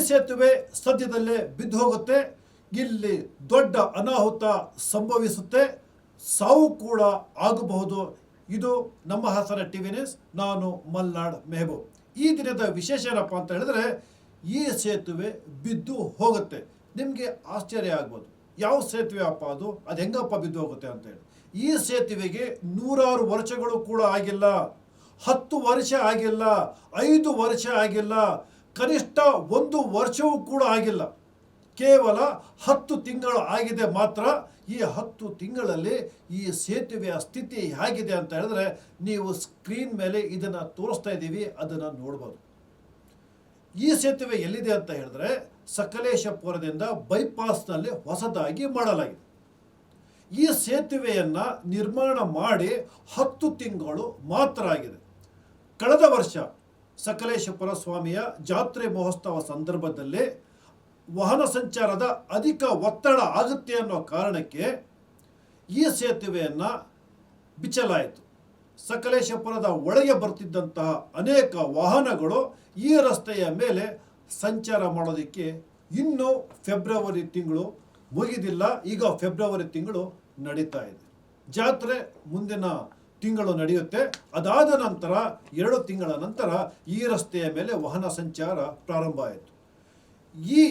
ಸೇತುವೆ ಸದ್ಯದಲ್ಲೇ ಬಿದ್ದು ಹೋಗುತ್ತೆ. ಇಲ್ಲಿ ದೊಡ್ಡ ಅನಾಹುತ ಸಂಭವಿಸುತ್ತೆ. ಸಾವು ಕೂಡ ಆಗಬಹುದು. ಇದು ನಮ್ಮ ಹಾಸನ ಟಿವಿ ನ್ಯೂಸ್. ನಾನು ಮಲ್ನಾಡ್ ಮೆಹಬೂಬ್. ಈ ದಿನದ ವಿಶೇಷ ಏನಪ್ಪ ಅಂತ ಹೇಳಿದ್ರೆ, ಈ ಸೇತುವೆ ಬಿದ್ದು ಹೋಗುತ್ತೆ. ನಿಮಗೆ ಆಶ್ಚರ್ಯ ಆಗ್ಬೋದು. ಯಾವ ಸೇತುವೆ ಅಪ್ಪ ಅದು? ಅದು ಹೆಂಗಪ್ಪ ಬಿದ್ದು ಹೋಗುತ್ತೆ ಅಂತ ಹೇಳಿ. ಈ ಸೇತುವೆಗೆ ನೂರಾರು ವರ್ಷಗಳು ಕೂಡ ಆಗಿಲ್ಲ. ಹತ್ತು ವರ್ಷ ಆಗಿಲ್ಲ. ಐದು ವರ್ಷ ಆಗಿಲ್ಲ. ಕನಿಷ್ಠ ಒಂದು ವರ್ಷವೂ ಕೂಡ ಆಗಿಲ್ಲ. ಕೇವಲ ಹತ್ತು ತಿಂಗಳು ಆಗಿದೆ ಮಾತ್ರ. ಈ ಹತ್ತು ತಿಂಗಳಲ್ಲಿ ಈ ಸೇತುವೆಯ ಸ್ಥಿತಿ ಹೇಗಿದೆ ಅಂತ ಹೇಳಿದ್ರೆ ನೀವು ಸ್ಕ್ರೀನ್ ಮೇಲೆ ಇದನ್ನು ತೋರಿಸ್ತಾ ಇದ್ದೀವಿ, ಅದನ್ನು ನೋಡ್ಬೋದು. ಈ ಸೇತುವೆ ಎಲ್ಲಿದೆ ಅಂತ ಹೇಳಿದ್ರೆ ಸಕಲೇಶಪುರದಿಂದ ಬೈಪಾಸ್ನಲ್ಲಿ ಹೊಸದಾಗಿ ಮಾಡಲಾಗಿದೆ. ಈ ಸೇತುವೆಯನ್ನು ನಿರ್ಮಾಣ ಮಾಡಿ ಹತ್ತು ತಿಂಗಳು ಮಾತ್ರ ಆಗಿದೆ. ಕಳೆದ ವರ್ಷ ಸಕಲೇಶಪುರ ಸ್ವಾಮಿಯ ಜಾತ್ರೆ ಮಹೋತ್ಸವ ಸಂದರ್ಭದಲ್ಲಿ ವಾಹನ ಸಂಚಾರದ ಅಧಿಕ ಒತ್ತಡ ಆಗುತ್ತೆ ಅನ್ನೋ ಕಾರಣಕ್ಕೆ ಈ ಸೇತುವೆಯನ್ನು ಬಿಚ್ಚಲಾಯಿತು. ಸಕಲೇಶಪುರದ ಒಳಗೆ ಬರ್ತಿದ್ದಂತಹ ಅನೇಕ ವಾಹನಗಳು ಈ ರಸ್ತೆಯ ಮೇಲೆ ಸಂಚಾರ ಮಾಡೋದಕ್ಕೆ ಇನ್ನೂ ಫೆಬ್ರವರಿ ತಿಂಗಳು ಮುಗಿದಿಲ್ಲ. ಈಗ ಫೆಬ್ರವರಿ ತಿಂಗಳು ನಡೀತಾ ಇದೆ. ಜಾತ್ರೆ ಮುಂದಿನ ತಿಂಗಳು ನಡೆಯುತ್ತೆ. ಅದಾದ ನಂತರ ಎರಡು ತಿಂಗಳ ನಂತರ ಈ ರಸ್ತೆಯ ಮೇಲೆ ವಾಹನ ಸಂಚಾರ ಪ್ರಾರಂಭ ಆಯಿತು. ಈ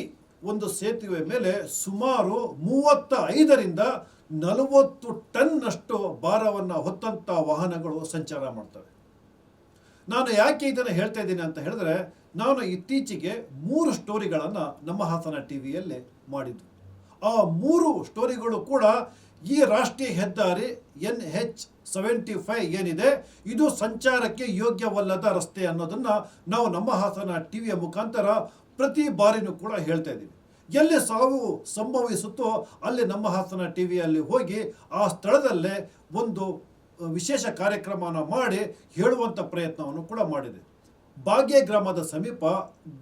ಒಂದು ಸೇತುವೆ ಮೇಲೆ ಸುಮಾರು ಮೂವತ್ತ ಐದರಿಂದ ನಲವತ್ತು ಟನ್ನಷ್ಟು ಭಾರವನ್ನು ಹೊತ್ತಂಥ ವಾಹನಗಳು ಸಂಚಾರ ಮಾಡ್ತವೆ. ನಾನು ಯಾಕೆ ಇದನ್ನು ಹೇಳ್ತಾ ಇದ್ದೀನಿ ಅಂತ ಹೇಳಿದ್ರೆ, ನಾನು ಇತ್ತೀಚೆಗೆ ಮೂರು ಸ್ಟೋರಿಗಳನ್ನು ನಮ್ಮ ಹಾಸನ ಟಿ ವಿಯಲ್ಲಿ ಮಾಡಿದ್ದು. ಆ ಮೂರು ಸ್ಟೋರಿಗಳು ಕೂಡ ಈ ರಾಷ್ಟ್ರೀಯ ಹೆದ್ದಾರಿ ಎನ್ ಹೆಚ್ ಸೆವೆಂಟಿ ಫೈವ್ ಏನಿದೆ, ಇದು ಸಂಚಾರಕ್ಕೆ ಯೋಗ್ಯವಲ್ಲದ ರಸ್ತೆ ಅನ್ನೋದನ್ನು ನಾವು ನಮ್ಮ ಹಾಸನ ಟಿ ವಿಯ ಮುಖಾಂತರ ಪ್ರತಿ ಬಾರಿನೂ ಕೂಡ ಹೇಳ್ತಾ ಇದ್ದೀವಿ. ಎಲ್ಲಿ ಸಾವು ಸಂಭವಿಸುತ್ತೋ ಅಲ್ಲಿ ನಮ್ಮ ಹಾಸನ ಟಿ ವಿಯಲ್ಲಿ ಹೋಗಿ ಆ ಸ್ಥಳದಲ್ಲೇ ಒಂದು ವಿಶೇಷ ಕಾರ್ಯಕ್ರಮವನ್ನು ಮಾಡಿ ಹೇಳುವಂಥ ಪ್ರಯತ್ನವನ್ನು ಕೂಡ ಮಾಡಿದೆ. ಭಾಗ್ಯ ಗ್ರಾಮದ ಸಮೀಪ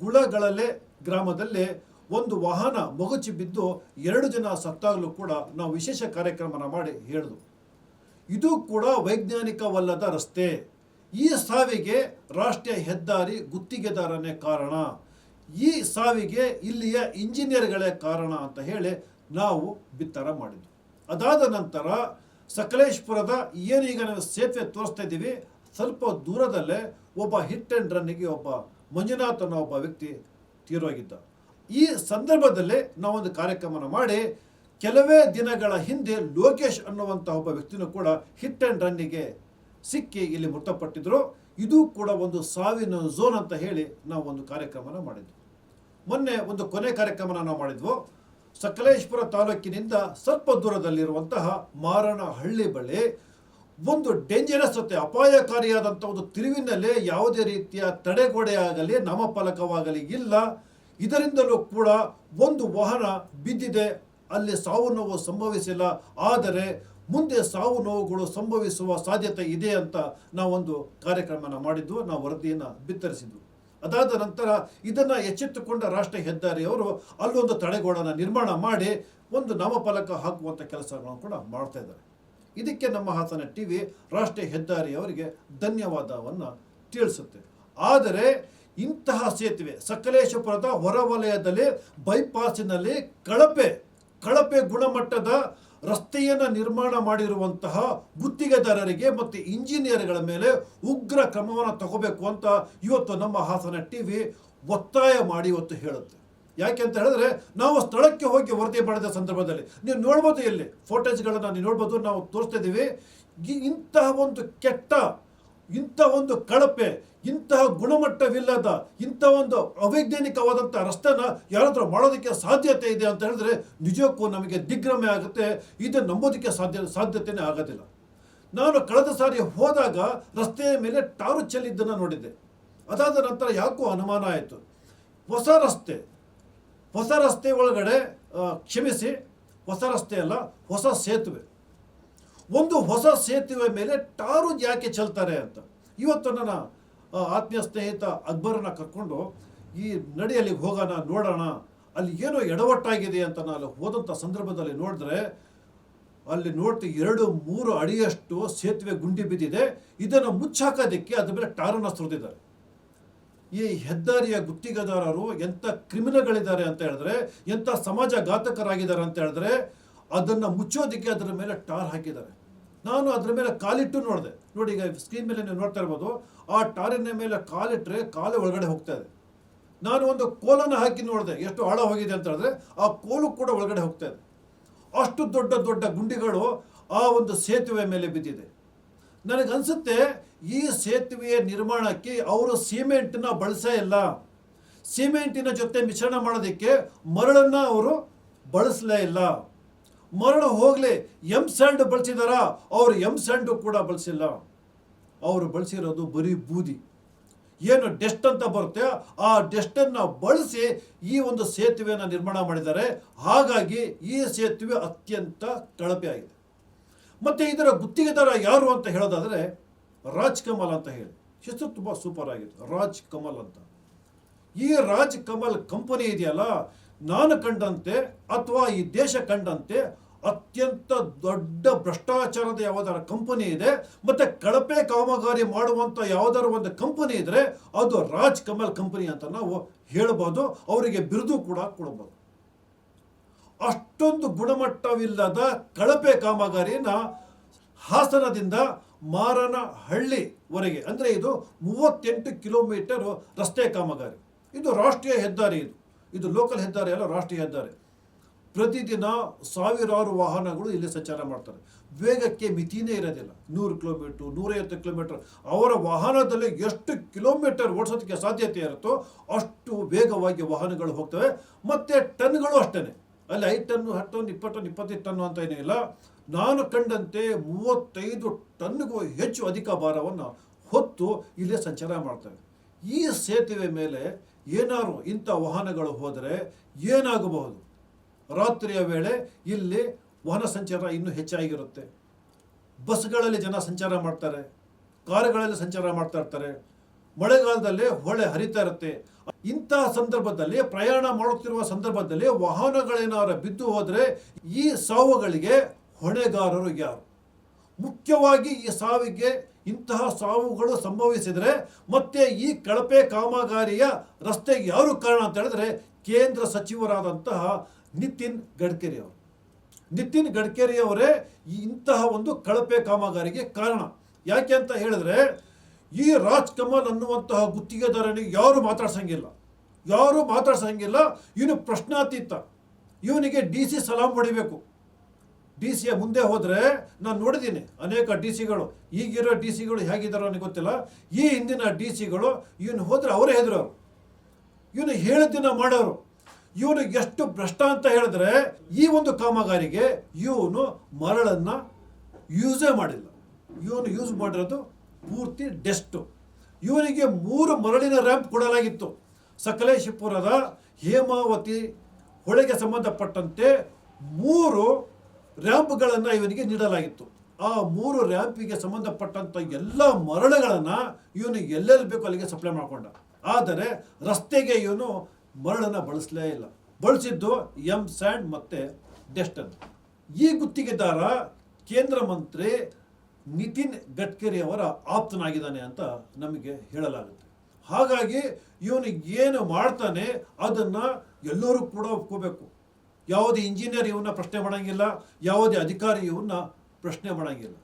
ಗುಳಗಳಲೆ ಗ್ರಾಮದಲ್ಲಿ ಒಂದು ವಾಹನ ಮಗುಚಿ ಬಿದ್ದು ಎರಡು ಜನ ಸತ್ತಾಗಲೂ ಕೂಡ ನಾವು ವಿಶೇಷ ಕಾರ್ಯಕ್ರಮನ ಮಾಡಿ ಹೇಳಿದ್ವು ಇದು ಕೂಡ ವೈಜ್ಞಾನಿಕವಲ್ಲದ ರಸ್ತೆ. ಈ ಸಾವಿಗೆ ರಾಷ್ಟ್ರೀಯ ಹೆದ್ದಾರಿ ಗುತ್ತಿಗೆದಾರನೇ ಕಾರಣ. ಈ ಸಾವಿಗೆ ಇಲ್ಲಿಯ ಇಂಜಿನಿಯರ್ಗಳೇ ಕಾರಣ ಅಂತ ಹೇಳಿ ನಾವು ಬಿತ್ತರ ಮಾಡಿದ್ವಿ. ಅದಾದ ನಂತರ ಸಕಲೇಶ್ಪುರದ ಏನೀಗ ನಾವು ಸೇತುವೆ ತೋರಿಸ್ತಾ ಇದ್ದೀವಿ. ಸ್ವಲ್ಪ ದೂರದಲ್ಲೇ ಒಬ್ಬ ಹಿಟ್ ಆ್ಯಂಡ್ ರನ್ನಿಗೆ ಒಬ್ಬ ಮಂಜುನಾಥ್ ಅನ್ನೋ ಒಬ್ಬ ವ್ಯಕ್ತಿ ತೀರೋಗಿದ್ದ. ಈ ಸಂದರ್ಭದಲ್ಲಿ ನಾವೊಂದು ಕಾರ್ಯಕ್ರಮನ ಮಾಡಿ ಕೆಲವೇ ದಿನಗಳ ಹಿಂದೆ ಲೋಕೇಶ್ ಅನ್ನುವಂಥ ಒಬ್ಬ ವ್ಯಕ್ತಿನೂ ಕೂಡ ಹಿಟ್ ಆ್ಯಂಡ್ ರನ್ನಿಗೆ ಸಿಕ್ಕಿ ಇಲ್ಲಿ ಮೃತಪಟ್ಟಿದ್ದರು ಇದು ಕೂಡ ಒಂದು ಸಾವಿನ ಝೋನ್ ಅಂತ ಹೇಳಿ ನಾವು ಒಂದು ಕಾರ್ಯಕ್ರಮನ ಮಾಡಿದ್ವಿ. ಮೊನ್ನೆ ಒಂದು ಕೊನೆ ಕಾರ್ಯಕ್ರಮನ ನಾವು ಮಾಡಿದ್ವು. ಸಕಲೇಶ್ಪುರ ತಾಲೂಕಿನಿಂದ ಸ್ವಲ್ಪ ದೂರದಲ್ಲಿರುವಂತಹ ಮಾರಣಹಳ್ಳಿ ಬಳಿ ಒಂದು ಡೇಂಜರಸ್ ಜೊತೆ ಅಪಾಯಕಾರಿಯಾದಂಥ ಒಂದು ತಿರುವಿನಲ್ಲಿ ಯಾವುದೇ ರೀತಿಯ ತಡೆಗೋಡೆ ಆಗಲಿ ನಾಮಫಲಕವಾಗಲಿ ಇಲ್ಲ. ಇದರಿಂದಲೂ ಕೂಡ ಒಂದು ವಾಹನ ಬಿದ್ದಿದೆ. ಅಲ್ಲಿ ಸಾವು ನೋವು ಸಂಭವಿಸಿಲ್ಲ. ಆದರೆ ಮುಂದೆ ಸಾವು ನೋವುಗಳು ಸಂಭವಿಸುವ ಸಾಧ್ಯತೆ ಇದೆ ಅಂತ ನಾವೊಂದು ಕಾರ್ಯಕ್ರಮನ ಮಾಡಿದ್ದು, ನಾವು ವರದಿಯನ್ನು ಬಿತ್ತರಿಸಿದ್ದು ಅದಾದ ನಂತರ ಇದನ್ನು ಎಚ್ಚೆತ್ತುಕೊಂಡ ರಾಷ್ಟ್ರೀಯ ಹೆದ್ದಾರಿಯವರು ಅಲ್ಲೊಂದು ತಡೆಗೋಡನ ನಿರ್ಮಾಣ ಮಾಡಿ ಒಂದು ನಾಮಫಲಕ ಹಾಕುವಂಥ ಕೆಲಸಗಳನ್ನು ಕೂಡ ಮಾಡ್ತಾ ಇದ್ದಾರೆ. ಇದಕ್ಕೆ ನಮ್ಮ ಹಾಸನ ಟಿ ವಿ ರಾಷ್ಟ್ರೀಯ ಹೆದ್ದಾರಿಯವರಿಗೆ ಧನ್ಯವಾದವನ್ನು ತಿಳಿಸುತ್ತೆ. ಆದರೆ ಇಂತಹ ಸೇತುವೆ, ಸಕಲೇಶಪುರದ ಹೊರವಲಯದಲ್ಲಿ ಬೈಪಾಸಿನಲ್ಲಿ ಕಳಪೆ ಕಳಪೆ ಗುಣಮಟ್ಟದ ರಸ್ತೆಯನ್ನು ನಿರ್ಮಾಣ ಮಾಡಿರುವಂತಹ ಗುತ್ತಿಗೆದಾರರಿಗೆ ಮತ್ತು ಇಂಜಿನಿಯರ್ಗಳ ಮೇಲೆ ಉಗ್ರ ಕ್ರಮವನ್ನು ತಗೋಬೇಕು ಅಂತ ಇವತ್ತು ನಮ್ಮ ಹಾಸನ ಟಿ ವಿ ಒತ್ತಾಯ ಮಾಡಿ ಇವತ್ತು ಹೇಳುತ್ತೆ. ಯಾಕೆ ಅಂತ ಹೇಳಿದ್ರೆ ನಾವು ಸ್ಥಳಕ್ಕೆ ಹೋಗಿ ವರದಿ ಮಾಡಿದ ಸಂದರ್ಭದಲ್ಲಿ, ನೀವು ನೋಡ್ಬೋದು ಇಲ್ಲಿ ಫೋಟೇಜ್ಗಳನ್ನು ನೀವು ನೋಡ್ಬೋದು, ನಾವು ತೋರಿಸ್ತಾ ಇದ್ದೀವಿ. ಇಂತಹ ಒಂದು ಕೆಟ್ಟ ಇಂಥ ಒಂದು ಕಳಪೆ ಇಂತಹ ಗುಣಮಟ್ಟವಿಲ್ಲದ ಇಂಥ ಒಂದು ಅವೈಜ್ಞಾನಿಕವಾದಂಥ ರಸ್ತೆನ ಯಾರಾದರೂ ಮಾಡೋದಕ್ಕೆ ಸಾಧ್ಯತೆ ಇದೆ ಅಂತ ಹೇಳಿದ್ರೆ ನಿಜಕ್ಕೂ ನಮಗೆ ದಿಗ್ಭ್ರಮೆ ಆಗುತ್ತೆ. ಇದು ನಂಬೋದಕ್ಕೆ ಸಾಧ್ಯ ಸಾಧ್ಯತೆಯೇ ಆಗೋದಿಲ್ಲ. ನಾನು ಕಳೆದ ಸಾರಿ ಹೋದಾಗ ರಸ್ತೆಯ ಮೇಲೆ ಟಾರು ಚೆಲ್ಲಿದ್ದನ್ನು ನೋಡಿದ್ದೆ. ಅದಾದ ನಂತರ ಯಾಕೋ ಅನುಮಾನ ಆಯಿತು. ಹೊಸ ರಸ್ತೆ ಹೊಸ ರಸ್ತೆ ಒಳಗಡೆ ಕ್ಷಮಿಸಿ, ಹೊಸ ರಸ್ತೆ ಅಲ್ಲ, ಹೊಸ ಸೇತುವೆ. ಒಂದು ಹೊಸ ಸೇತುವೆ ಮೇಲೆ ಟಾರು ಯಾಕೆ ಚೆಲ್ತಾರೆ ಅಂತ. ಇವತ್ತು ನನ್ನ ಆತ್ಮೀಯ ಸ್ನೇಹಿತ ಅಕ್ಬರನ್ನ ಕರ್ಕೊಂಡು ಈ ನಡಿಯಲ್ಲಿ ಹೋಗೋಣ, ನೋಡೋಣ, ಅಲ್ಲಿ ಏನೋ ಎಡವಟ್ಟಾಗಿದೆ ಅಂತ ನಾನು ಹೋದಂಥ ಸಂದರ್ಭದಲ್ಲಿ ನೋಡಿದ್ರೆ ಅಲ್ಲಿ ನೋಡ್ತಿ ಎರಡು, ಮೂರು ಅಡಿಯಷ್ಟು ಸೇತುವೆ ಗುಂಡಿ ಬಿದ್ದಿದೆ. ಇದನ್ನು ಮುಚ್ಚಾಕೋದಕ್ಕೆ ಅದ್ರ ಮೇಲೆ ಟಾರನ್ನು ಸುರಿದಿದ್ದಾರೆ. ಈ ಹೆದ್ದಾರಿಯ ಗುತ್ತಿಗೆದಾರರು ಎಂಥ ಕ್ರಿಮಿನಲ್ಗಳಿದ್ದಾರೆ ಅಂತ ಹೇಳಿದ್ರೆ ಎಂಥ ಸಮಾಜ ಘಾತಕರಾಗಿದ್ದಾರೆ ಅಂತ ಹೇಳಿದ್ರೆ, ಅದನ್ನು ಮುಚ್ಚೋದಕ್ಕೆ ಅದರ ಮೇಲೆ ಟಾರ್ ಹಾಕಿದ್ದಾರೆ. ನಾನು ಅದರ ಮೇಲೆ ಕಾಲಿಟ್ಟು ನೋಡಿದೆ. ನೋಡಿ ಈಗ ಸ್ಕ್ರೀನ್ ಮೇಲೆ ನೀವು ನೋಡ್ತಾ ಇರ್ಬೋದು, ಆ ಟಾರಿನ ಮೇಲೆ ಕಾಲಿಟ್ಟರೆ ಕಾಲು ಒಳಗಡೆ ಹೋಗ್ತಾ ಇದೆ. ನಾನು ಒಂದು ಕೋಲನ್ನು ಹಾಕಿ ನೋಡಿದೆ, ಎಷ್ಟು ಆಳ ಹೋಗಿದೆ ಅಂತ ಹೇಳಿದ್ರೆ ಆ ಕೋಲು ಕೂಡ ಒಳಗಡೆ ಹೋಗ್ತಾ ಇದೆ. ಅಷ್ಟು ದೊಡ್ಡ ದೊಡ್ಡ ಗುಂಡಿಗಳು ಆ ಒಂದು ಸೇತುವೆ ಮೇಲೆ ಬಿದ್ದಿದೆ. ನನಗನ್ಸುತ್ತೆ, ಈ ಸೇತುವೆಯ ನಿರ್ಮಾಣಕ್ಕೆ ಅವರು ಸಿಮೆಂಟ್ನ ಬಳಸೇ ಇಲ್ಲ. ಸಿಮೆಂಟಿನ ಜೊತೆ ಮಿಶ್ರಣ ಮಾಡೋದಕ್ಕೆ ಮರಳನ್ನು ಅವರು ಬಳಸಲೇ ಇಲ್ಲ. ಮರಳು ಹೋಗಲಿ, ಎಂ ಸ್ಯಾಂಡ್ ಬಳಸಿದಾರ, ಅವರು ಎಂ ಸ್ಯಾಂಡು ಕೂಡ ಬಳಸಿಲ್ಲ. ಅವರು ಬಳಸಿರೋದು ಬರೀ ಬೂದಿ. ಏನು ಡೆಸ್ಟ್ ಅಂತ ಬರುತ್ತೆ, ಆ ಡೆಸ್ಟನ್ನು ಬಳಸಿ ಈ ಒಂದು ಸೇತುವೆಯನ್ನು ನಿರ್ಮಾಣ ಮಾಡಿದ್ದಾರೆ. ಹಾಗಾಗಿ ಈ ಸೇತುವೆ ಅತ್ಯಂತ ಕಳಪೆ ಆಗಿದೆ. ಮತ್ತೆ ಇದರ ಗುತ್ತಿಗೆದಾರ ಯಾರು ಅಂತ ಹೇಳೋದಾದರೆ, ರಾಜ್ ಕಮಲ್ ಅಂತ ಹೇಳಿ. ಹೆಸರು ತುಂಬ ಸೂಪರ್ ಆಗಿದೆ. ರಾಜ್ ಕಮಲ್ ಅಂತ. ಈ ರಾಜ್ ಕಮಲ್ ಕಂಪನಿ ಇದೆಯಲ್ಲ ನಾನು ಕಂಡಂತೆ ಅಥವಾ ಈ ದೇಶ ಕಂಡಂತೆ ಅತ್ಯಂತ ದೊಡ್ಡ ಭ್ರಷ್ಟಾಚಾರದ ಯಾವುದಾರ ಕಂಪನಿ ಇದೆ, ಮತ್ತೆ ಕಳಪೆ ಕಾಮಗಾರಿ ಮಾಡುವಂತ ಯಾವುದಾದ್ರು ಒಂದು ಕಂಪನಿ ಇದ್ರೆ ಅದು ರಾಜ್ ಕಮಲ್ ಕಂಪನಿ ಅಂತ ನಾವು ಹೇಳ್ಬೋದು, ಅವರಿಗೆ ಬಿರುದು ಕೂಡ ಕೊಡಬಹುದು ಅಷ್ಟೊಂದು ಗುಣಮಟ್ಟವಿಲ್ಲದ ಕಳಪೆ ಕಾಮಗಾರಿನ ಹಾಸನದಿಂದ ಮಾರನಹಳ್ಳಿವರೆಗೆ ಅಂದರೆ ಇದು ಮೂವತ್ತೆಂಟು ಕಿಲೋಮೀಟರ್ ರಸ್ತೆ ಕಾಮಗಾರಿ. ಇದು ರಾಷ್ಟ್ರೀಯ ಹೆದ್ದಾರಿ ಇದು. ಇದು ಲೋಕಲ್ ಹೆದ್ದಾರಿ ಅಲ್ಲ, ರಾಷ್ಟ್ರೀಯ ಹೆದ್ದಾರಿ. ಪ್ರತಿದಿನ ಸಾವಿರಾರು ವಾಹನಗಳು ಇಲ್ಲಿ ಸಂಚಾರ ಮಾಡ್ತಾರೆ. ವೇಗಕ್ಕೆ ಮಿತಿನೇ ಇರೋದಿಲ್ಲ. ನೂರು ಕಿಲೋಮೀಟ್ರ್ ನೂರೈವತ್ತು ಕಿಲೋಮೀಟ್ರ್ ಅವರ ವಾಹನದಲ್ಲಿ ಎಷ್ಟು ಕಿಲೋಮೀಟರ್ ಓಡಿಸೋದಕ್ಕೆ ಸಾಧ್ಯತೆ ಇರುತ್ತೋ ಅಷ್ಟು ವೇಗವಾಗಿ ವಾಹನಗಳು ಹೋಗ್ತವೆ. ಮತ್ತು ಟನ್ಗಳು ಅಷ್ಟೇ ಅಲ್ಲಿ ಐದು ಟನ್ನು, ಹತ್ತು ಟನ್ ಇಪ್ಪತ್ತು ಟನ್ ಇಪ್ಪತ್ತೈದು ಟನ್ನು ಅಂತ ಏನೂ ಇಲ್ಲ. ನಾನು ಕಂಡಂತೆ ಮೂವತ್ತೈದು ಟನ್ಗೂ ಹೆಚ್ಚು ಅಧಿಕ ಭಾರವನ್ನು ಹೊತ್ತು ಇಲ್ಲೇ ಸಂಚಾರ ಮಾಡ್ತವೆ. ಈ ಸೇತುವೆ ಮೇಲೆ ಏನಾದ್ರು ಇಂಥ ವಾಹನಗಳು ಹೋದರೆ ಏನಾಗಬಹುದು? ರಾತ್ರಿಯ ವೇಳೆ ಇಲ್ಲಿ ವಾಹನ ಸಂಚಾರ ಇನ್ನೂ ಹೆಚ್ಚಾಗಿರುತ್ತೆ. ಬಸ್ಗಳಲ್ಲಿ ಜನ ಸಂಚಾರ ಮಾಡ್ತಾರೆ. ಕಾರುಗಳಲ್ಲಿ ಸಂಚಾರ ಮಾಡ್ತಾ ಇರ್ತಾರೆ. ಮಳೆಗಾಲದಲ್ಲಿ ಹೊಳೆ ಹರಿತಾ ಇರುತ್ತೆ. ಇಂತಹ ಸಂದರ್ಭದಲ್ಲಿ, ಪ್ರಯಾಣ ಮಾಡುತ್ತಿರುವ ಸಂದರ್ಭದಲ್ಲಿ ವಾಹನಗಳೇನಾರ ಬಿದ್ದು ಹೋದರೆ ಈ ಸಾವುಗಳಿಗೆ ಹೊಣೆಗಾರರು ಯಾರು? ಮುಖ್ಯವಾಗಿ ಈ ಸಾವಿಗೆ ಇಂತಹ ಸಾವುಗಳು ಸಂಭವಿಸಿದರೆ ಮತ್ತೆ ಈ ಕಳಪೆ ಕಾಮಗಾರಿಯ ರಸ್ತೆಗೆ ಯಾರು ಕಾರಣ ಅಂತ ಹೇಳಿದ್ರೆ ಕೇಂದ್ರ ಸಚಿವರಾದಂತಹ ನಿತಿನ್ ಗಡ್ಕರಿ ಅವರು. ನಿತಿನ್ ಗಡ್ಕರಿ ಅವರೇ ಇಂತಹ ಒಂದು ಕಳಪೆ ಕಾಮಗಾರಿಗೆ ಕಾರಣ. ಯಾಕೆ ಅಂತ ಹೇಳಿದ್ರೆ ಈ ರಾಜ್ ಕಮಲ್ ಅನ್ನುವಂತಹ ಗುತ್ತಿಗೆದಾರನಿಗೆ ಯಾರು ಮಾತಾಡ್ಸಂಗಿಲ್ಲ. ಯಾರು ಮಾತಾಡ್ಸಂಗಿಲ್ಲ. ಇವನು ಪ್ರಶ್ನಾತೀತ. ಇವನಿಗೆ ಡಿ ಸಿ ಸಲಾಂ ಹೊಡಿಬೇಕು ಡಿ ಸಿಯ ಮುಂದೆ ಹೋದರೆ ನಾನು ನೋಡಿದ್ದೀನಿ ಅನೇಕ ಡಿ ಸಿಗಳು, ಈಗಿರೋ ಡಿ ಸಿಗಳು ಹೇಗಿದ್ದಾರೋ ನನಗೆ ಗೊತ್ತಿಲ್ಲ. ಈ ಹಿಂದಿನ ಡಿ ಸಿಗಳು, ಇವನು ಹೋದರೆ ಅವರೇ ಹೆದರೋರು ಇವನು ಹೇಳಿದ್ದನ್ನ ಮಾಡೋರು. ಇವನು ಎಷ್ಟು ಭ್ರಷ್ಟ ಅಂತ ಹೇಳಿದ್ರೆ ಈ ಒಂದು ಕಾಮಗಾರಿಗೆ ಇವನು ಮರಳನ್ನು ಯೂಸೇ ಮಾಡಿಲ್ಲ. ಇವನು ಯೂಸ್ ಮಾಡಿರೋದು ಪೂರ್ತಿ ಡೆಸ್ಟು ಇವನಿಗೆ ಮೂರು ಮರಳಿನ ರ್ಯಾಂಪ್ ಕೊಡಲಾಗಿತ್ತು. ಸಕಲೇಶಪುರದ ಹೇಮಾವತಿ ಹೊಳೆಗೆ ಸಂಬಂಧಪಟ್ಟಂತೆ ಮೂರು ರ್ಯಾಂಪ್ಗಳನ್ನು ಇವನಿಗೆ ನೀಡಲಾಗಿತ್ತು. ಆ ಮೂರು ರ್ಯಾಂಪಿಗೆ ಸಂಬಂಧಪಟ್ಟಂಥ ಎಲ್ಲ ಮರಳುಗಳನ್ನು ಇವನು ಎಲ್ಲೆಲ್ಲಿ ಬೇಕೋ ಅಲ್ಲಿಗೆ ಸಪ್ಲೈ ಮಾಡಿಕೊಂಡ. ಆದರೆ ರಸ್ತೆಗೆ ಇವನು ಮರಳನ್ನು ಬಳಸಲೇ ಇಲ್ಲ. ಬಳಸಿದ್ದು ಎಂ ಸ್ಯಾಂಡ್ ಮತ್ತು ಡೆಸ್ಟನ್. ಈ ಗುತ್ತಿಗೆದಾರ ಕೇಂದ್ರ ಮಂತ್ರಿ ನಿತಿನ್ ಗಡ್ಕರಿ ಅವರ ಆಪ್ತನಾಗಿದ್ದಾನೆ ಅಂತ ನಮಗೆ ಹೇಳಲಾಗುತ್ತೆ. ಹಾಗಾಗಿ ಇವನು ಏನು ಮಾಡ್ತಾನೆ ಅದನ್ನು ಎಲ್ಲರೂ ಕೂಡ ಒಪ್ಕೋಬೇಕು. ಯಾವುದೇ ಇಂಜಿನಿಯರ್ ಇವನ್ನ ಪ್ರಶ್ನೆ ಮಾಡಂಗಿಲ್ಲ, ಯಾವುದೇ ಅಧಿಕಾರಿ ಇವನ್ನ ಪ್ರಶ್ನೆ ಮಾಡಂಗಿಲ್ಲ.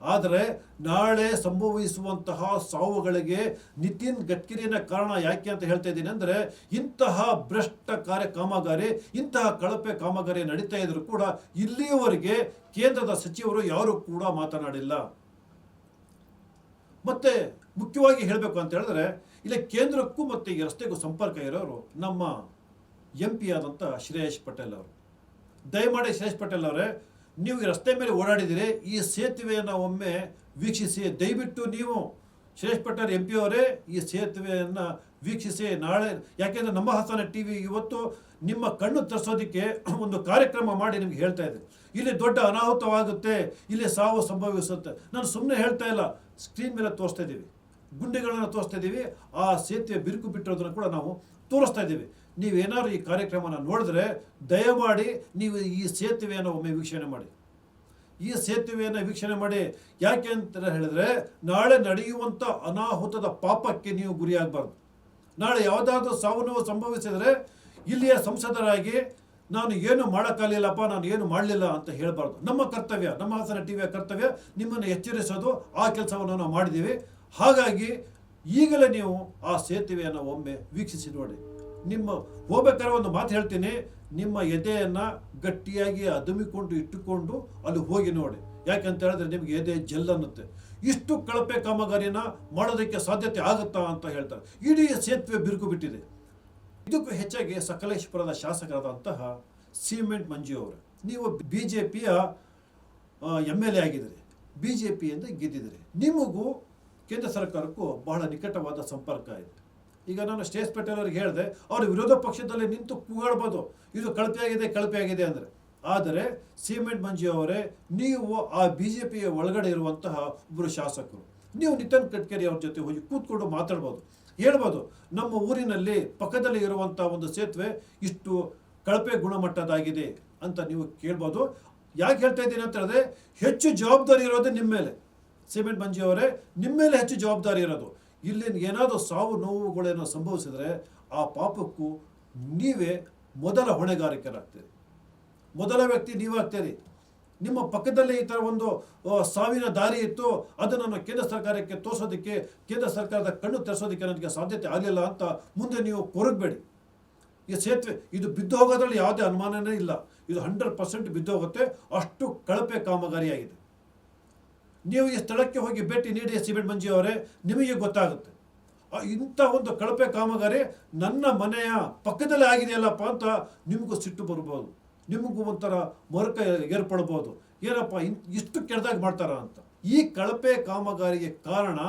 ಆದರೆ ನಾಳೆ ಸಂಭವಿಸುವಂತಹ ಸಾವುಗಳಿಗೆ ನಿತಿನ್ ಗಡ್ಕರಿನ ಕಾರಣ ಯಾಕೆ ಅಂತ ಹೇಳ್ತಾ ಇದ್ದೀನಿ ಅಂದರೆ, ಇಂತಹ ಭ್ರಷ್ಟ ಕಾರ್ಯ ಕಾಮಗಾರಿ, ಇಂತಹ ಕಳಪೆ ಕಾಮಗಾರಿ ನಡೀತಾ ಇದ್ರು ಕೂಡ ಇಲ್ಲಿಯವರೆಗೆ ಕೇಂದ್ರದ ಸಚಿವರು ಯಾರು ಕೂಡ ಮಾತನಾಡಿಲ್ಲ. ಮತ್ತೆ ಮುಖ್ಯವಾಗಿ ಹೇಳಬೇಕು ಅಂತ ಹೇಳಿದ್ರೆ, ಇಲ್ಲಿ ಕೇಂದ್ರಕ್ಕೂ ಮತ್ತು ಈ ರಸ್ತೆಗೂ ಸಂಪರ್ಕ ಇರೋರು ನಮ್ಮ ಎಂ ಪಿ ಆದಂಥ ಶ್ರೇಯಸ್ ಪಟೇಲ್ ಅವರು. ದಯಮಾಡಿ ಶೇಷ್ ಪಟೇಲ್ ಅವರೇ, ನೀವು ಈ ರಸ್ತೆ ಮೇಲೆ ಓಡಾಡಿದಿರಿ, ಈ ಸೇತುವೆಯನ್ನು ಒಮ್ಮೆ ವೀಕ್ಷಿಸಿ, ದಯವಿಟ್ಟು ನೀವು ಶೇಷ್ ಪಟೇಲ್ ಎಂ ಪಿ ಅವರೇ, ಈ ಸೇತುವೆಯನ್ನು ವೀಕ್ಷಿಸಿ, ನಾಳೆ, ಯಾಕೆಂದರೆ ನಮ್ಮ ಹಾಸನ ಟಿ ವಿ ಇವತ್ತು ನಿಮ್ಮ ಕಣ್ಣು ತರಿಸೋದಕ್ಕೆ ಒಂದು ಕಾರ್ಯಕ್ರಮ ಮಾಡಿ ನಿಮ್ಗೆ ಹೇಳ್ತಾ ಇದೆ. ಇಲ್ಲಿ ದೊಡ್ಡ ಅನಾಹುತವಾಗುತ್ತೆ, ಇಲ್ಲಿ ಸಾವು ಸಂಭವಿಸುತ್ತೆ. ನಾನು ಸುಮ್ಮನೆ ಹೇಳ್ತಾ ಇಲ್ಲ ಸ್ಕ್ರೀನ್ ಮೇಲೆ ತೋರಿಸ್ತಾ ಇದ್ದೀವಿ. ಗುಂಡಿಗಳನ್ನು ತೋರಿಸ್ತಾ ಇದ್ದೀವಿ. ಆ ಸೇತುವೆ ಬಿರುಕು ಬಿಟ್ಟಿರೋದನ್ನು ಕೂಡ ನಾವು ತೋರಿಸ್ತಾ ಇದ್ದೀವಿ. ನೀವೇನಾದ್ರು ಈ ಕಾರ್ಯಕ್ರಮನ ನೋಡಿದ್ರೆ ದಯಮಾಡಿ ನೀವು ಈ ಸೇತುವೆಯನ್ನು ಒಮ್ಮೆ ವೀಕ್ಷಣೆ ಮಾಡಿ. ಈ ಸೇತುವೆಯನ್ನು ವೀಕ್ಷಣೆ ಮಾಡಿ. ಯಾಕೆ ಅಂತ ಹೇಳಿದ್ರೆ ನಾಳೆ ನಡೆಯುವಂಥ ಅನಾಹುತದ ಪಾಪಕ್ಕೆ ನೀವು ಗುರಿಯಾಗಬಾರ್ದು. ನಾಳೆ ಯಾವುದಾದ್ರೂ ಸಾವು ನೋವು ಸಂಭವಿಸಿದರೆ ಇಲ್ಲಿಯ ಸಂಸದರಾಗಿ ನಾನು ಏನು ಮಾಡೋಕ್ಕಾಗಲಿಲ್ಲಪ್ಪ, ನಾನು ಏನು ಮಾಡಲಿಲ್ಲ ಅಂತ ಹೇಳಬಾರ್ದು. ನಮ್ಮ ಕರ್ತವ್ಯ, ನಮ್ಮ ಹಾಸನ ಟಿವಿಯ ಕರ್ತವ್ಯ ನಿಮ್ಮನ್ನು ಎಚ್ಚರಿಸೋದು. ಆ ಕೆಲಸವನ್ನು ನಾವು ಮಾಡಿದ್ದೀವಿ. ಹಾಗಾಗಿ ಈಗಲೇ ನೀವು ಆ ಸೇತುವೆಯನ್ನು ಒಮ್ಮೆ ವೀಕ್ಷಿಸಿ ನೋಡಿ. ನಿಮ್ಮ ಹೋಗ್ಬೇಕಾದ್ರೆ ಒಂದು ಮಾತು ಹೇಳ್ತೀನಿ, ನಿಮ್ಮ ಎದೆಯನ್ನು ಗಟ್ಟಿಯಾಗಿ ಅದುಮಿಕೊಂಡು ಇಟ್ಟುಕೊಂಡು ಅಲ್ಲಿ ಹೋಗಿ ನೋಡಿ. ಯಾಕೆಂತ ಹೇಳಿದ್ರೆ ನಿಮಗೆ ಎದೆ ಜಲ್ ಅನ್ನುತ್ತೆ. ಇಷ್ಟು ಕಳಪೆ ಕಾಮಗಾರಿನ ಮಾಡೋದಕ್ಕೆ ಸಾಧ್ಯತೆ ಆಗುತ್ತಾ ಅಂತ ಹೇಳ್ತಾರೆ. ಇಡೀ ಸೇತುವೆ ಬಿರುಕು ಬಿಟ್ಟಿದೆ. ಇದಕ್ಕೂ ಹೆಚ್ಚಾಗಿ ಸಕಲೇಶ್ಪುರದ ಶಾಸಕರಾದಂತಹ ಸಿಮೆಂಟ್ ಮಂಜು ಅವರು. ನೀವು ಬಿ ಜೆ ಪಿಯ ಎಂ ಎಲ್ ಎ ಆಗಿದ್ದೀರಿ. ಬಿ ಜೆ ಪಿಯಿಂದ ಗೆದ್ದಿದ್ದೀರಿ. ನಿಮಗೂ ಕೇಂದ್ರ ಸರ್ಕಾರಕ್ಕೂ ಬಹಳ ನಿಕಟವಾದ ಸಂಪರ್ಕ ಇದೆ ಈಗ ನಾನು ಸ್ಟೇಜ್ ಪಟೇಲ್ ಅವ್ರಿಗೆ ಹೇಳಿದೆ, ಅವರು ವಿರೋಧ ಪಕ್ಷದಲ್ಲಿ ನಿಂತು ಕೂಗಾಡ್ಬೋದು. ಇದು ಕಳಪೆ ಆಗಿದೆ ಕಳಪೆ ಆಗಿದೆ ಅಂದರೆ. ಆದರೆ ಸಿಮೆಂಟ್ ಮಂಜು ಅವರೇ, ನೀವು ಆ ಬಿ ಜೆ ಪಿಯ ಒಳಗಡೆ ಇರುವಂತಹ ಒಬ್ಬರು ಶಾಸಕರು, ನೀವು ನಿತಿನ್ ಗಡ್ಕರಿ ಅವ್ರ ಜೊತೆ ಹೋಗಿ ಕೂತ್ಕೊಂಡು ಮಾತಾಡ್ಬೋದು. ಹೇಳ್ಬೋದು, ನಮ್ಮ ಊರಿನಲ್ಲಿ ಪಕ್ಕದಲ್ಲಿ ಇರುವಂಥ ಒಂದು ಸೇತುವೆ ಇಷ್ಟು ಕಳಪೆ ಗುಣಮಟ್ಟದಾಗಿದೆ ಅಂತ ನೀವು ಕೇಳ್ಬೋದು. ಯಾಕೆ ಹೇಳ್ತಾ ಇದ್ದೀನಿ ಅಂತ ಹೇಳಿದ್ರೆ, ಹೆಚ್ಚು ಜವಾಬ್ದಾರಿ ಇರೋದು ನಿಮ್ಮ ಮೇಲೆ. ಸಿಮೆಂಟ್ ಮಂಜಿ ಅವರೇ, ನಿಮ್ಮ ಮೇಲೆ ಹೆಚ್ಚು ಜವಾಬ್ದಾರಿ ಇರೋದು. ಇಲ್ಲಿ ಏನಾದರೂ ಸಾವು ನೋವುಗಳೇನೋ ಸಂಭವಿಸಿದರೆ ಆ ಪಾಪಕ್ಕೂ ನೀವೇ ಮೊದಲ ಹೊಣೆಗಾರಿಕೆರಾಗ್ತೀರಿ. ಮೊದಲ ವ್ಯಕ್ತಿ ನೀವಾಗ್ತೀರಿ. ನಿಮ್ಮ ಪಕ್ಕದಲ್ಲೇ ಈ ಥರ ಒಂದು ಸಾವಿನ ದಾರಿ ಇತ್ತು ಅದನ್ನು ನಾನು ಕೇಂದ್ರ ಸರ್ಕಾರಕ್ಕೆ ತೋರಿಸೋದಕ್ಕೆ, ಕೇಂದ್ರ ಸರ್ಕಾರದ ಕಣ್ಣು ತೆರೆಸೋದಕ್ಕೆ ನನಗೆ ಸಾಧ್ಯತೆ ಆಗಲಿಲ್ಲ ಅಂತ ಮುಂದೆ ನೀವು ಕೊರಗಬೇಡಿ. ಈ ಸೇತುವೆ, ಇದು ಬಿದ್ದು ಹೋಗೋದ್ರಲ್ಲಿ ಯಾವುದೇ ಅನುಮಾನನೇ ಇಲ್ಲ. ಇದು ಹಂಡ್ರೆಡ್ ಪರ್ಸೆಂಟ್ ಬಿದ್ದು ಹೋಗುತ್ತೆ ಅಷ್ಟು ಕಳಪೆ ಕಾಮಗಾರಿಯಾಗಿದೆ. ನೀವು ಈ ಸ್ಥಳಕ್ಕೆ ಹೋಗಿ ಭೇಟಿ ನೀಡಿ ಸಿಮೆಂಟ್ ಮಂಜಿ ಅವರೇ, ನಿಮಗೆ ಗೊತ್ತಾಗುತ್ತೆ. ಇಂಥ ಒಂದು ಕಳಪೆ ಕಾಮಗಾರಿ ನನ್ನ ಮನೆಯ ಪಕ್ಕದಲ್ಲೇ ಆಗಿದೆಯಲ್ಲಪ್ಪ ಅಂತ ನಿಮಗೂ ಸಿಟ್ಟು ಬರ್ಬೋದು. ನಿಮಗೂ ಒಂಥರ ಮರುಕ ಏರ್ಪಡ್ಬೋದು. ಏನಪ್ಪ, ಇನ್ ಇಷ್ಟು ಕೆಟ್ಟದಾಗಿ ಮಾಡ್ತಾರ ಅಂತ. ಈ ಕಳಪೆ ಕಾಮಗಾರಿಗೆ ಕಾರಣ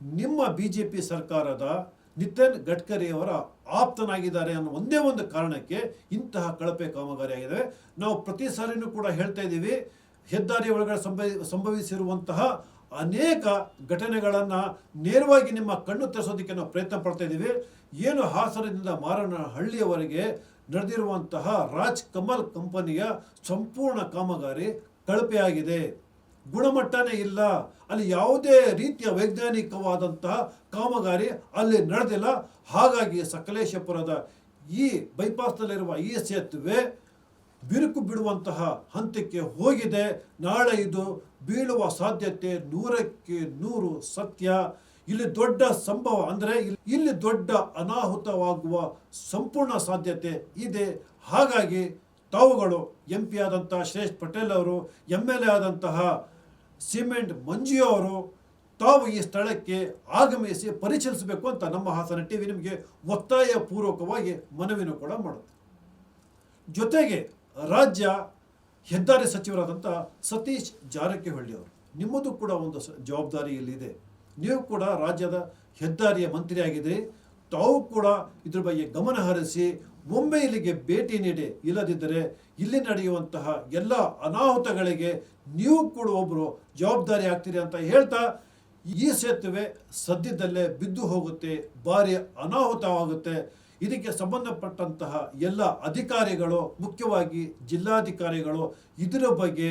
ನಿಮ್ಮ ಬಿ ಜೆ ಪಿ ಸರ್ಕಾರದ ನಿತಿನ್ ಗಡ್ಕರಿಯವರ ಆಪ್ತನಾಗಿದ್ದಾರೆ ಅನ್ನೋ ಒಂದೇ ಒಂದು ಕಾರಣಕ್ಕೆ ಇಂತಹ ಕಳಪೆ ಕಾಮಗಾರಿ ಆಗಿದೆ. ನಾವು ಪ್ರತಿ ಸಾರಿನೂ ಕೂಡ ಹೇಳ್ತಾ ಇದ್ದೀವಿ ಹೆದ್ದಾರಿ ಒಳಗಡೆ ಸಂಭವ ಸಂಭವಿಸಿರುವಂತಹ ಅನೇಕ ಘಟನೆಗಳನ್ನು ನೇರವಾಗಿ ನಿಮ್ಮ ಕಣ್ಣು ತರಿಸೋದಕ್ಕೆ ನಾವು ಪ್ರಯತ್ನ ಪಡ್ತಾ ಇದ್ದೀವಿ. ಏನು ಹಾಸನದಿಂದ ಮಾರನಹಳ್ಳಿಯವರೆಗೆ ನಡೆದಿರುವಂತಹ ರಾಜ್ ಕಮಲ್ ಕಂಪನಿಯ ಸಂಪೂರ್ಣ ಕಾಮಗಾರಿ ಕಳಪೆಯಾಗಿದೆ. ಗುಣಮಟ್ಟನೇ ಇಲ್ಲ. ಅಲ್ಲಿ ಯಾವುದೇ ರೀತಿಯ ವೈಜ್ಞಾನಿಕವಾದಂತಹ ಕಾಮಗಾರಿ ಅಲ್ಲಿ ನಡೆದಿಲ್ಲ. ಹಾಗಾಗಿ ಸಕಲೇಶಪುರದ ಈ ಬೈಪಾಸ್ನಲ್ಲಿರುವ ಈ ಸೇತುವೆ ಬಿರುಕು ಬಿಡುವಂತಹ ಹಂತಕ್ಕೆ ಹೋಗಿದೆ. ನಾಳೆ ಇದು ಬೀಳುವ ಸಾಧ್ಯತೆ ನೂರಕ್ಕೆ ನೂರು ಸತ್ಯ. ಇಲ್ಲಿ ದೊಡ್ಡ ಸಂಭವ ಅಂದರೆ ಇಲ್ಲಿ- ದೊಡ್ಡ ಅನಾಹುತವಾಗುವ ಸಂಪೂರ್ಣ ಸಾಧ್ಯತೆ ಇದೆ. ಹಾಗಾಗಿ ತಾವುಗಳು ಎಂ ಪಿ ಆದಂತಹ ಶ್ರೇಷ್ಠ ಪಟೇಲ್ ಅವರು ಎಂ ಎಲ್ ಎ ಆದಂತಹ ಸಿಮೆಂಟ್ ಮಂಜು ಅವರು ತಾವು ಈ ಸ್ಥಳಕ್ಕೆ ಆಗಮಿಸಿ ಪರಿಶೀಲಿಸಬೇಕು ಅಂತ ನಮ್ಮ ಹಾಸನ ಟಿವಿ ನಿಮಗೆ ಒತ್ತಾಯ ಪೂರ್ವಕವಾಗಿ ಮನವಿನೂ ಕೂಡ ಮಾಡುತ್ತೆ. ಜೊತೆಗೆ ರಾಜ್ಯ ಹೆದ್ದಾರಿ ಸಚಿವರಾದಂಥ ಸತೀಶ್ ಜಾರಕಿಹೊಳ್ಳಿ ಅವರು. ನಿಮ್ಮದು ಕೂಡ ಒಂದು ಜವಾಬ್ದಾರಿಯಲ್ಲಿದೆ. ನೀವು ಕೂಡ ರಾಜ್ಯದ ಹೆದ್ದಾರಿಯ ಮಂತ್ರಿ ಆಗಿದ್ದೀರಿ ತಾವು ಕೂಡ ಇದ್ರ ಬಗ್ಗೆ ಗಮನ ಹರಿಸಿ, ಒಮ್ಮೆ ಇಲ್ಲಿಗೆ ಭೇಟಿ ನೀಡಿ. ಇಲ್ಲದಿದ್ದರೆ ಇಲ್ಲಿ ನಡೆಯುವಂತಹ ಎಲ್ಲ ಅನಾಹುತಗಳಿಗೆ ನೀವು ಕೂಡ ಒಬ್ಬರು ಜವಾಬ್ದಾರಿ ಆಗ್ತೀರಿ ಅಂತ ಹೇಳ್ತಾ, ಈ ಸೇತುವೆ ಸದ್ಯದಲ್ಲೇ ಬಿದ್ದು ಹೋಗುತ್ತೆ, ಭಾರಿ ಅನಾಹುತವಾಗುತ್ತೆ. ಇದಕ್ಕೆ ಸಂಬಂಧಪಟ್ಟಂತಹ ಎಲ್ಲ ಅಧಿಕಾರಿಗಳು, ಮುಖ್ಯವಾಗಿ ಜಿಲ್ಲಾಧಿಕಾರಿಗಳು ಇದರ ಬಗ್ಗೆ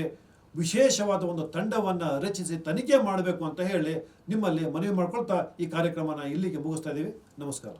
ವಿಶೇಷವಾದ ಒಂದು ತಂಡವನ್ನು ರಚಿಸಿ ತನಿಖೆ ಮಾಡಬೇಕು ಅಂತ ಹೇಳಿ ನಿಮ್ಮಲ್ಲಿ ಮನವಿ ಮಾಡ್ಕೊಳ್ತಾ ಈ ಕಾರ್ಯಕ್ರಮನ ಇಲ್ಲಿಗೆ ಮುಗಿಸ್ತಾ ಇದ್ದೀವಿ ನಮಸ್ಕಾರ.